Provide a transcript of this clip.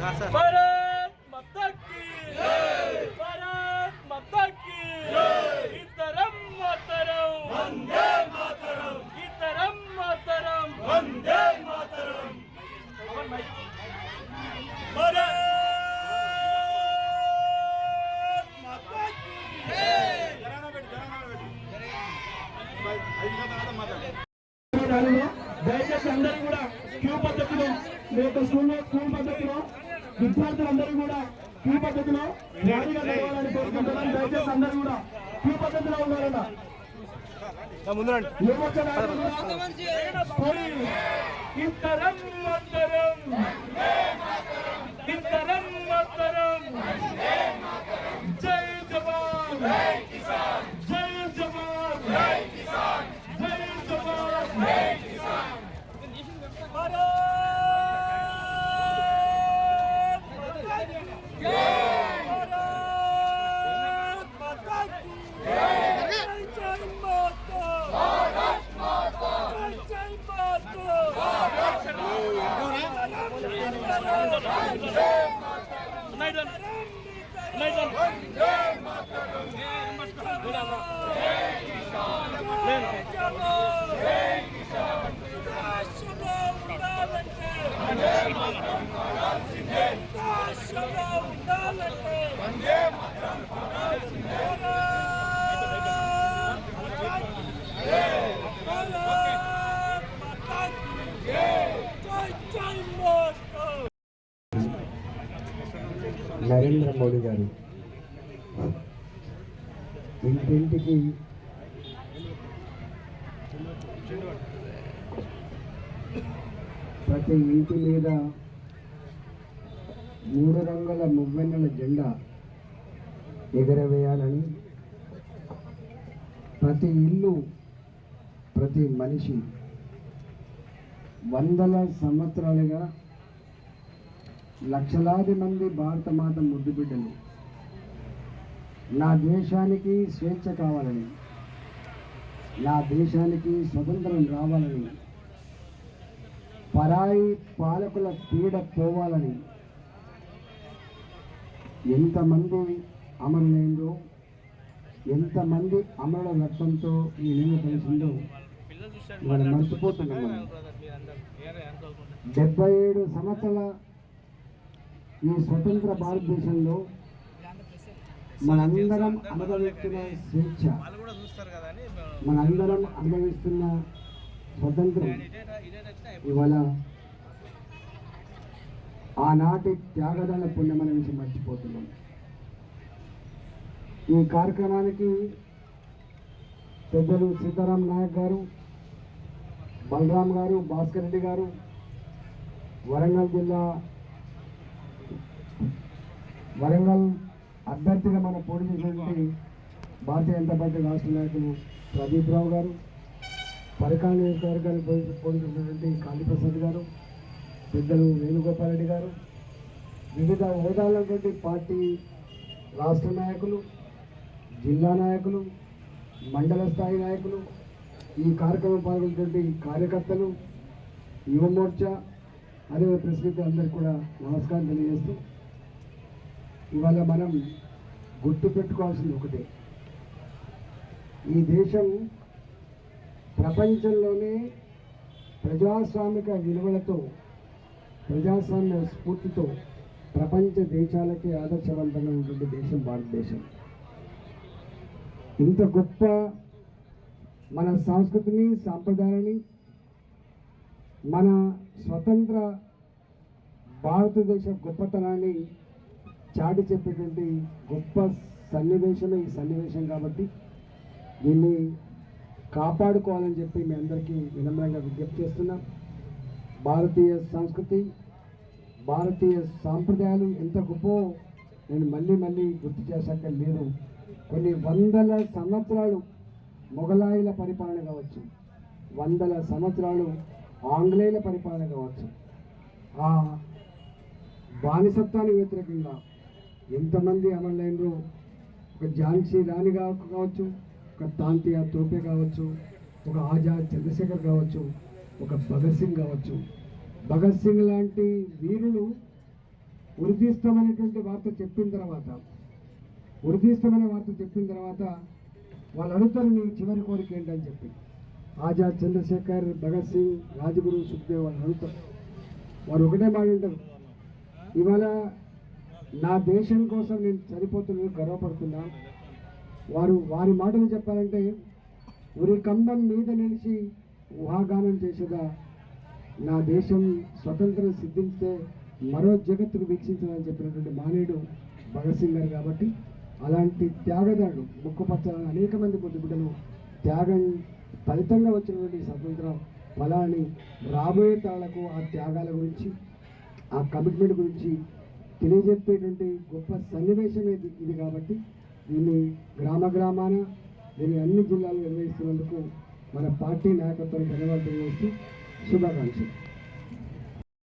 Sir sir. దయచేసి అందరూ కూడా క్యూ పద్ధతిలో మీ యొక్క స్కూల్లో స్కూల్ పద్ధతిలో విద్యార్థులందరూ కూడా క్యూ పద్ధతిలో ర్యాలీగా నడవాలని కోరుకుంటున్నాను దయచేసి అందరూ కూడా క్యూ పద్ధతిలో ఉండాలన్న యువక నాయకులు నరేంద్ర మోడీ గారు ఇంటింటికి ప్రతి ఇంటి మీద మూడు రంగుల మువ్వెన్నెల జెండా ఎగరవేయాలని ప్రతి ఇల్లు ప్రతి మనిషి వందల సంవత్సరాలుగా లక్షలాది మంది భారత మాత ముద్దు బిడ్డలు నా దేశానికి స్వేచ్ఛ కావాలని నా దేశానికి స్వతంత్రం రావాలని పరాయి పాలకుల పీడ పోవాలని ఎంతమంది అమరులైందో ఎంతమంది అమరుల రక్తంతో ఈ నీళ్ళు కలిసిందో మనం మర్చిపోతున్నాం డెబ్బై ఏడు సంవత్సరాల ఈ స్వతంత్ర భారతదేశంలో మనందరం అనుభవిస్తున్న స్వేచ్ఛ. మనందరం అనుభవిస్తున్న స్వతంత్రం. ఇవాళ ఆనాటి త్యాగదాన పుణ్యమనే విషయం మర్చిపోతున్నాం. ఈ కార్యక్రమానికి పెద్దలు సీతారాం నాయక్ గారు బలరాం గారు భాస్కర్ రెడ్డి గారు వరంగల్ జిల్లా వరంగల్ అభ్యర్థిగా మన పోటీ చేసినటువంటి భారతీయ జనతా పార్టీ రాష్ట్ర నాయకులు ప్రదీప్ రావు గారు పరకాల నియోజకవర్గానికి పోటీ కాళీప్రసాద్ గారు పెద్దలు వేణుగోపాలరెడ్డి గారు వివిధ హోదాలటువంటి పార్టీ రాష్ట్ర నాయకులు జిల్లా నాయకులు మండల స్థాయి నాయకులు ఈ కార్యక్రమం పాల్గొన్నటువంటి కార్యకర్తలు యువమోర్చా అదే ప్రెస్ అందరికీ కూడా నమస్కారం తెలియజేస్తూ ఇవాళ మనం గుర్తు పెట్టుకోవాల్సింది ఒకటే. ఈ దేశం ప్రపంచంలోనే ప్రజాస్వామిక విలువలతో ప్రజాస్వామ్య స్ఫూర్తితో ప్రపంచ దేశాలకే ఆదర్శవంతంగా ఉంటుంది దేశం భారతదేశం. ఇంత గొప్ప మన సంస్కృతిని సాంప్రదాయాన్ని మన స్వతంత్ర భారతదేశ గొప్పతనాన్ని చాటి చెప్పేటువంటి గొప్ప సన్నివేశమే ఈ సన్నివేశం కాబట్టి దీన్ని కాపాడుకోవాలని చెప్పి మీ అందరికీ వినమ్రంగా విజ్ఞప్తి చేస్తున్నాం. భారతీయ సంస్కృతి భారతీయ సాంప్రదాయాలు ఎంత గొప్ప నేను మళ్ళీ మళ్ళీ గుర్తు చేశాక లేదు. కొన్ని వందల సంవత్సరాలు మొఘలాయుల పరిపాలన కావచ్చు వందల సంవత్సరాలు ఆంగ్లేయుల పరిపాలన కావచ్చు. ఆ బానిసత్వానికి వ్యతిరేకంగా ఎంతమంది అమరులైనరో? ఒక ఝాన్సీ రాణి కావచ్చు ఒక తాంతియా తోపే కావచ్చు ఒక ఆజాద్ చంద్రశేఖర్ కావచ్చు ఒక భగత్ సింగ్ కావచ్చు. భగత్ సింగ్ లాంటి వీరులు ఉరిదీస్తామనేటువంటి వార్త చెప్పిన తర్వాత ఉరిదీస్తామనే వార్త చెప్పిన తర్వాత వాళ్ళు అడుగుతారు నీ చివరి కోరిక ఏంటని చెప్పి ఆజాద్ చంద్రశేఖర్ భగత్ సింగ్ రాజగురు సుఖదేవ్ వాళ్ళు అడుగుతారు వారు ఒకటే మాట ఇవాళ నా దేశం కోసం నేను చనిపోతున్నాను గర్వపడుతున్నాను వారు వారి మాటలు చెప్పాలంటే ఉరి కంబం మీద నిలిచి ఊహాగానం చేసేదా? నా దేశం స్వతంత్రం సిద్ధించితే మరో జగత్తుకు వీక్షించదని చెప్పినటువంటి మానేయుడు భగత్ సింగ్ గారు కాబట్టి అలాంటి త్యాగదాడు ముక్కుపచ్చల అనేక మంది పొద్దు బిడ్డలు త్యాగం ఫలితంగా వచ్చినటువంటి స్వతంత్ర ఫలాన్ని రాబోయే తరాలకు ఆ త్యాగాల గురించి ఆ కమిట్మెంట్ గురించి తెలియజెప్పేటువంటి గొప్ప సన్నివేశం ఇది కాబట్టి దీన్ని గ్రామ గ్రామాన దీన్ని అన్ని జిల్లాలు నిర్వహిస్తున్నందుకు మన పార్టీ నాయకత్వానికి ధన్యవాదాలు తెలియజేస్తూ శుభాకాంక్షలు.